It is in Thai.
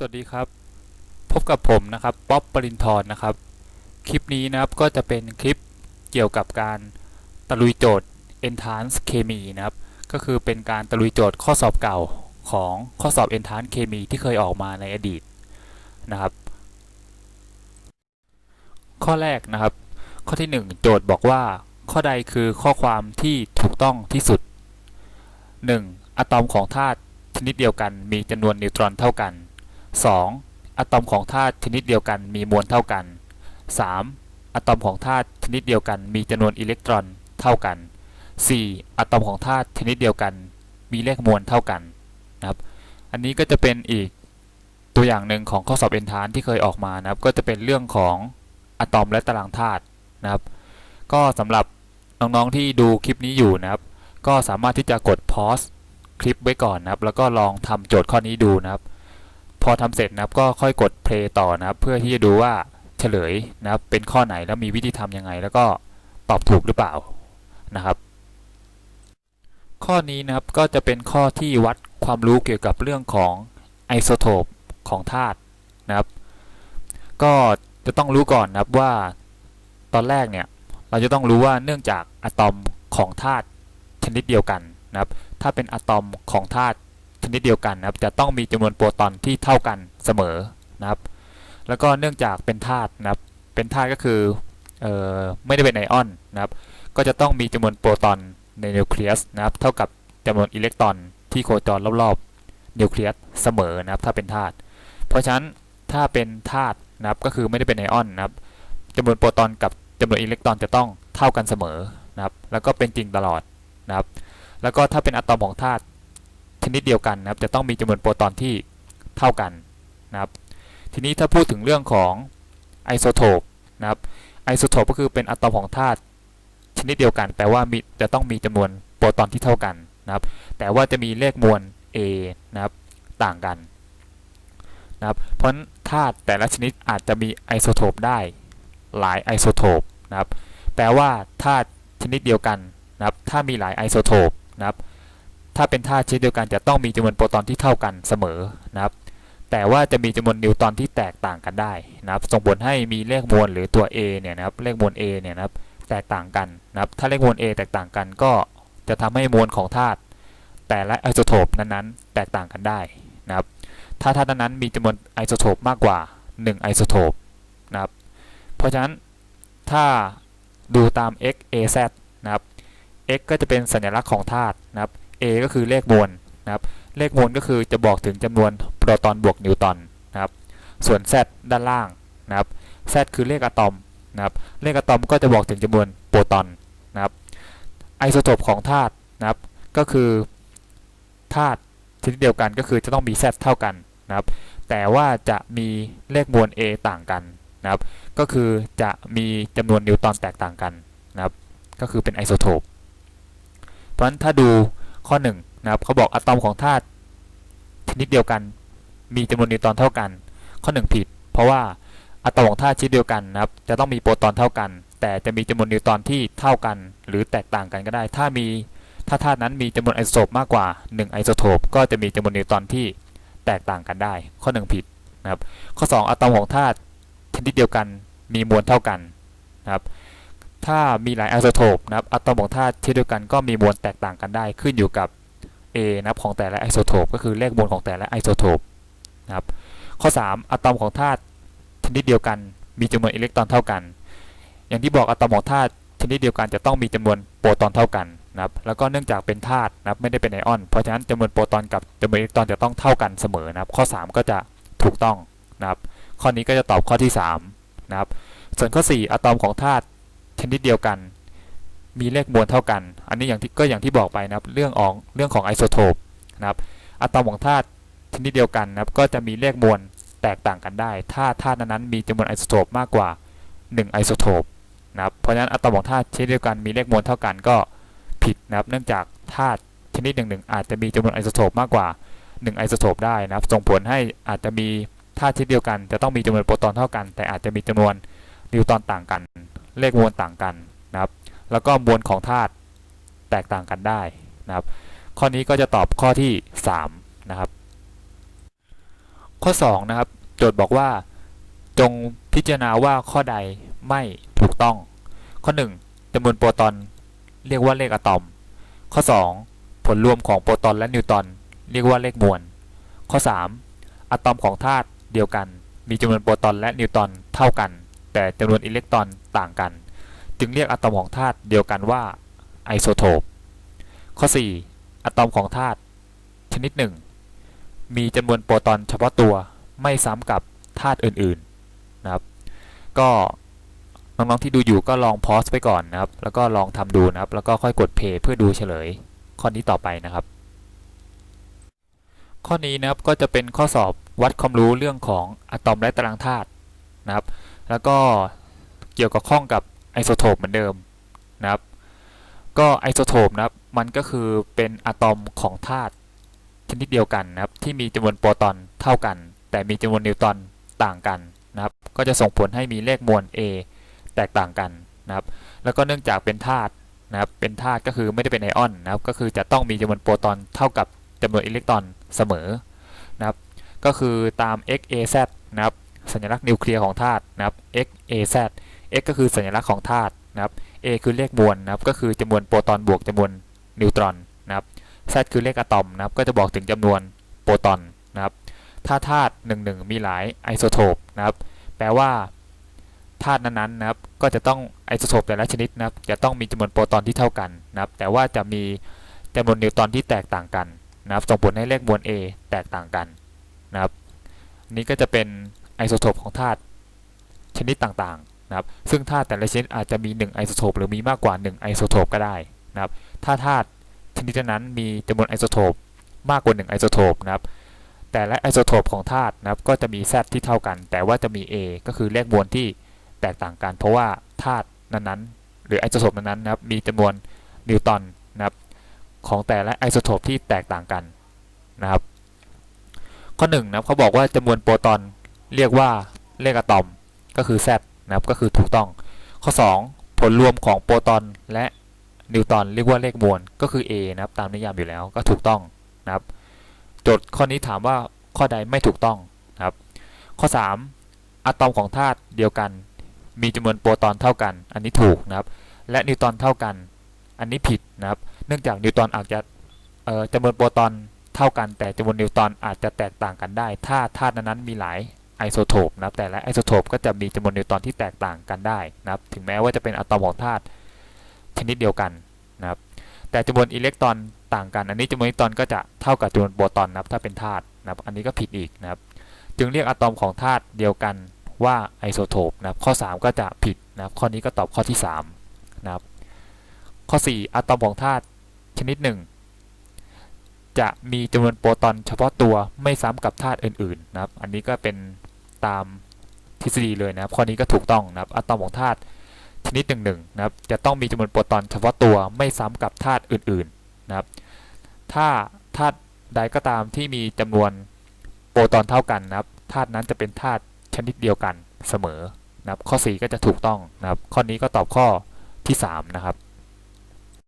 สวัสดีครับ พบกับผมนะครับป๊อปปรินทร์นะครับ คลิปนี้นะครับก็จะเป็นคลิปเกี่ยวกับการตะลุยโจทย์ Entrance เคมีนะครับ ก็คือเป็นการตะลุยโจทย์ข้อสอบเก่าของข้อสอบ Entrance เคมีที่เคยออกมาในอดีตนะครับ ข้อแรกนะครับ ข้อที่ 1 โจทย์บอกว่า ข้อใดคือข้อความที่ถูกต้องที่สุด 1. อะตอมของธาตุชนิดเดียวกันมีจำนวนนิวตรอนเท่ากัน 2. อะตอมของธาตุชนิดเดียวกันมีมวลเท่ากัน 3. อะตอมของธาตุชนิดเดียวกันมีจำนวนอิเล็กตรอนเท่ากัน 4. อะตอมของธาตุชนิดเดียวกัน มีเลขมวลเท่ากันนะครับอันนี้ก็จะเป็นอีกตัวอย่างหนึ่งของข้อสอบเอนทานที่เคยออกมานะครับ ก็จะเป็นเรื่องของอะตอมและตารางธาตุนะครับ ก็สำหรับน้องๆที่ดูคลิปนี้อยู่นะครับ ก็สามารถที่จะกด pause คลิปไว้ก่อนนะครับ แล้วก็ลองทำโจทย์ข้อนี้ดูนะครับ พอทำเสร็จนะครับก็ค่อยกด play ต่อนะครับ เพื่อที่จะดูว่าเฉลยนะครับ เป็นข้อไหนแล้วมีวิธีทำยังไง แล้วก็ตอบถูกหรือเปล่านะครับ ข้อนี้นะครับก็จะเป็นข้อที่วัดความรู้เกี่ยวกับเรื่องของไอโซโทปของธาตุนะครับ ก็จะต้องรู้ก่อนนะครับว่าตอนแรกเนี่ยเราจะต้องรู้ว่าเนื่องจากอะตอมของธาตุชนิดเดียวกันนะครับ ถ้าเป็นอะตอมของธาตุ นิดเดียวกันนะครับ จะต้องมีจำนวนโปรตอนที่เท่ากันเสมอนะครับ แล้วก็เนื่องจากเป็นธาตุนะครับ เป็นธาตุก็คือออไม่ได้เป็นไอออนนะครับ ก็จะต้องมีจำนวนโปรตอนในนิวเคลียสนะครับ เท่ากับจำนวนอิเล็กตรอนที่โคจรรอบๆนิวเคลียสเสมอนะครับ ถ้าเป็นธาตุ เพราะฉะนั้นถ้าเป็นธาตุนะครับ ก็คือไม่ได้เป็นไอออนนะครับจำนวนโปรตอนกับจำนวนอิเล็กตรอนจะต้องเท่ากันเสมอนะครับ แล้วก็เป็นจริงตลอดนะครับ แล้วก็ถ้าเป็นอะตอมของธาตุ นิดเดียวกันนะครับจะต้องมีจำนวนโปรตอนที่เท่ากันนะครับทีนี้ถ้าพูดถึงเรื่องของไอโซโทปนะครับไอโซโทปก็คือเป็นอะตอมของธาตุชนิดเดียวกันแปลว่ามีจะต้องมีจำนวนโปรตอนที่เท่ากันนะครับ แต่ว่าจะมีเลขมวล A นะครับต่างกันนะครับเพราะธาตุแต่ละชนิดอาจจะมีไอโซโทปได้หลายไอโซโทปนะครับแปลว่าธาตุชนิดเดียวกันนะครับถ้ามีหลายไอโซโทปนะครับ ถ้าเป็นธาตุชนิดเดียวกันจะต้องมีจำนวนโปรตอนที่เท่ากันเสมอนะครับ แต่ว่าจะมีจำนวนนิวตรอนที่แตกต่างกันได้นะครับ ส่งผลให้มีเลขมวลหรือตัว A เนี่ยนะครับ เลขมวล A เนี่ยนะครับ แตกต่างกันนะครับ ถ้าเลขมวล A แตกต่างกันก็จะทำให้มวลของธาตุแต่ละไอโซโทปนั้นๆ แตกต่างกันได้นะครับ ถ้าธาตุนั้นมีจำนวนไอโซโทปมากกว่า 1 ไอโซโทปนะครับ เพราะฉะนั้นถ้าดูตาม x a z นะครับ x ก็จะเป็นสัญลักษณ์ของธาตุนะครับ a ก็คือเลขมวลนะครับ เลขมวลก็คือจะบอกถึงจำนวนโปรตอนบวกนิวตอนนะครับ ส่วน z ด้านล่างนะครับ z คือเลขอะตอมนะครับ เลขอะตอมก็จะบอกถึงจำนวนโปรตอนนะครับ ไอโซโทปของธาตุนะครับ ก็คือธาตุชนิดเดียวกันก็คือจะต้องมี z เท่ากันนะครับ แต่ว่าจะมีเลขมวล a ต่างกันนะครับ ก็คือจะมีจำนวนนิวตอนแตกต่างกันนะครับ ก็คือเป็นไอโซโทป เพราะฉะนั้นถ้าดู ข้อ1นนะครับเขาบอกอะตอมของธาตุชนิดเดียวกัน มีจำนวนนิวตรอนเท่ากัน ข้อ 1 ผิด เพราะว่าอะตอมของธาตุชนิดเดียวกันนะครับ จะต้องมีโปรตอนเท่ากัน แต่จะมีจำนวนนิวตรอนที่เท่ากัน หรือแตกต่างกันก็ได้ ถ้ามีถ้าธาตุนั้นมีจำนวนไอโซโทปมากกว่า1ไอโซโทปก็จะมีจำนวนนิวตรอนที่แตกต่างกันได้ ข้อ 1 ผิดนะครับ ข้อ 2อะตอมของธาตุชนิดเดียวกัน มีมวลเท่ากันนะครับ ถ้ามีหลายไอโซโทปนะครับอะตอมของธาตุชนิดเดียวกันก็มีมวลแตกต่างกันได้ขึ้นอยู่กับ A นะครับของแต่ละไอโซโทปก็คือเลขมวลของแต่ละไอโซโทปนะครับข้อ 3 อะตอมของธาตุชนิดเดียวกัน มีจำนวนอิเล็กตรอนเท่ากัน อย่างที่บอกอะตอมของธาตุชนิดเดียวกันจะต้องมีจำนวนโปรตอนเท่ากันนะครับแล้วก็เนื่องจากเป็นธาตุนะครับไม่ได้เป็นไอออน เพราะฉะนั้นจำนวนโปรตอนกับจำนวนอิเล็กตรอนจะต้องเท่ากันเสมอนะครับข้อ 3 ก็จะถูกต้องนะครับข้อนี้ก็จะตอบข้อที่3นะครับส่วนข้อ 4 อะตอมของธาตุ ชนิดเดียวกัน มีเลขมวลเท่ากัน อันนี้อย่างที่ก็อย่างที่บอกไปนะครับ เรื่องของเรื่องของไอโซโทปนะครับอะตอมของธาตุชนิดเดียวกันนะครับ ก็จะมีเลขมวลแตกต่างกันได้ ถ้าธาตุนั้นๆมีจำนวนไอโซโทปมากกว่า 1 ไอโซโทปนะครับ เพราะฉะนั้นอะตอมของธาตุชนิดเดียวกันมีเลขมวลเท่ากันก็ผิดนะครับ เนื่องจากธาตุชนิดหนึ่งๆอาจจะมีจำนวนไอโซโทปมากกว่า 1 ไอโซโทปได้นะครับ ส่งผลให้อาจจะมีธาตุชนิดเดียวกัน จะต้องมีจำนวนโปรตอนเท่ากัน แต่อาจจะมีจำนวน นิวตอนต่างกัน เลขมวลต่างกันนะครับ แล้วก็มวลของธาตุแตกต่างกันได้นะครับ ข้อนี้ก็จะตอบข้อที่ 3 นะครับ ข้อ 2 นะครับ โจทย์บอกว่าจงพิจารณาว่าข้อใดไม่ถูกต้อง ข้อ 1จำนวนโปรตอนเรียกว่าเลขอะตอม ข้อ 2 ผลรวมของโปรตอนและนิวตอนเรียกว่าเลขมวล ข้อ 3 อะตอมของธาตุเดียวกัน มีจำนวนโปรตอนและนิวตอนเท่ากัน แต่จำนวนอิเล็กตรอนต่างกัน จึงเรียกอะตอมของธาตุเดียวกันว่าไอโซโทป ข้อ 4 อะตอมของธาตุชนิดหนึ่ง มีจำนวนโปรตอนเฉพาะตัวไม่ซ้ำกับธาตุอื่นๆนะครับ ก็น้องๆที่ดูอยู่ก็ลองพอสไปก่อนนะครับ แล้วก็ลองทำดูนะครับ แล้วก็ค่อยกดเพย์เพื่อดูเฉลย ข้อนี้ต่อไปนะครับ ข้อนี้นะครับก็จะเป็นข้อสอบวัดความรู้เรื่องของอะตอมและตารางธาตุนะครับ แล้วก็เกี่ยวกับข้องกับไอโซโทปเหมือนเดิมนะครับ ก็ไอโซโทปนะครับ มันก็คือเป็นอะตอมของธาตุชนิดเดียวกันนะครับ ที่มีจำนวนโปรตอนเท่ากัน แต่มีจำนวนนิวตรอนต่างกันนะครับ ก็จะส่งผลให้มีเลขมวล A แตกต่างกันนะครับ แล้วก็เนื่องจากเป็นธาตุนะครับ เป็นธาตุก็คือไม่ได้เป็นไอออนนะครับ ก็คือจะต้องมีจำนวนโปรตอนเท่ากับจำนวนอิเล็กตรอนเสมอนะครับ ก็คือตาม x a z นะครับ สัญลักษณ์นิวเคลียร์ของธาตุนะครับ x a z x ก็คือสัญลักษณ์ของธาตุนะครับ a คือเลขมวลนะครับ ก็คือจำนวนโปรตอนบวกจำนวนนิวตรอนนะครับ z คือเลขอะตอมนะครับ ก็จะบอกถึงจำนวนโปรตอนนะครับ ถ้าธาตุหนึ่งหนึ่งมีหลายไอโซโทปนะครับ แปลว่าธาตุนั้นๆนะครับ ก็จะต้องไอโซโทปแต่ละชนิดนะครับ จะต้องมีจำนวนโปรตอนที่เท่ากันนะครับ แต่ว่าจะมีจำนวนนิวตรอนที่แตกต่างกันนะครับ ส่งผลให้เลขมวล A แตกต่างกันนะครับ นี่ก็จะเป็น ไอโซโทปของธาตุชนิดต่างๆนะครับซึ่งธาตุแต่ละชนิดอาจจะมี 1 ไอโซโทปหรือมีมากกว่า 1 ไอโซโทปก็ได้นะครับถ้าธาตุชนิดนั้นมีจำนวนไอโซโทปมากกว่า 1 ไอโซโทปนะครับแต่ละไอโซโทปของธาตุนะครับก็จะมี Z ที่เท่ากัน แต่ว่าจะมี A ก็คือเลขมวลที่แตกต่างกัน เพราะว่าธาตุนั้นๆ หรือไอโซโทปนั้นๆนะครับมีจำนวนนิวตรอนนะครับของแต่ละไอโซโทปที่แตกต่างกันนะครับข้อ1นะครับเขาบอกว่าจำนวนโปรตอน เรียกว่าเลขอะตอมก็คือ Z นะครับก็คือถูกต้อง ข้อ 2 ผลรวมของโปรตอนและนิวตอนเรียกว่าเลขมวลก็คือ A นะครับตามนิยามอยู่แล้วก็ถูกต้องนะครับโจทย์ข้อนี้ถามว่าข้อใดไม่ถูกต้องนะครับ ข้อ 3 อะตอมของธาตุเดียวกัน มีจำนวนโปรตอนเท่ากัน อันนี้ถูกนะครับ และนิวตอนเท่ากัน อันนี้ผิดนะครับ เนื่องจากนิวตอนอาจจะจำนวนโปรตอนเท่ากัน แต่จำนวนนิวตอนอาจจะแตกต่างกันได้ ถ้าธาตุนั้นมีหลาย ไอโซโทปนะครับแต่ละไอโซโทปก็จะมีจำนวนนิวตรอนที่แตกต่างกันได้นะครับถึงแม้ว่าจะเป็นอะตอมของธาตุชนิดเดียวกันนะครับแต่จำนวนอิเล็กตรอนต่างกัน อันนี้จำนวนอิเล็กตรอนก็จะเท่ากับจำนวนโปรตอนนะครับถ้าเป็นธาตุนะครับอันนี้ก็ผิดอีกนะครับจึงเรียกอะตอมของธาตุเดียวกันว่าไอโซโทปนะครับข้อ 3 ก็จะผิดนะครับข้อนี้ก็ตอบข้อที่3นะครับข้อ 4 อะตอมของธาตุชนิดหนึ่งจะมีจำนวนโปรตอนเฉพาะตัวไม่ซ้ำกับธาตุอื่นๆนะครับ อันนี้ก็เป็น ตามทฤษฎีเลยนะครับ ข้อนี้ก็ถูกต้องนะครับ อะตอมของธาตุชนิดหนึ่งหนึ่งนะครับ จะต้องมีจำนวนโปรตอนเฉพาะตัวไม่ซ้ำกับธาตุอื่นๆนะครับ ถ้าธาตุใดก็ตามที่มีจำนวนโปรตอนเท่ากันนะครับ ธาตุนั้นจะเป็นธาตุชนิดเดียวกันเสมอนะครับ ข้อ 4 ก็จะถูกต้องนะครับ ข้อนี้ก็ตอบข้อที่ 3 นะครับ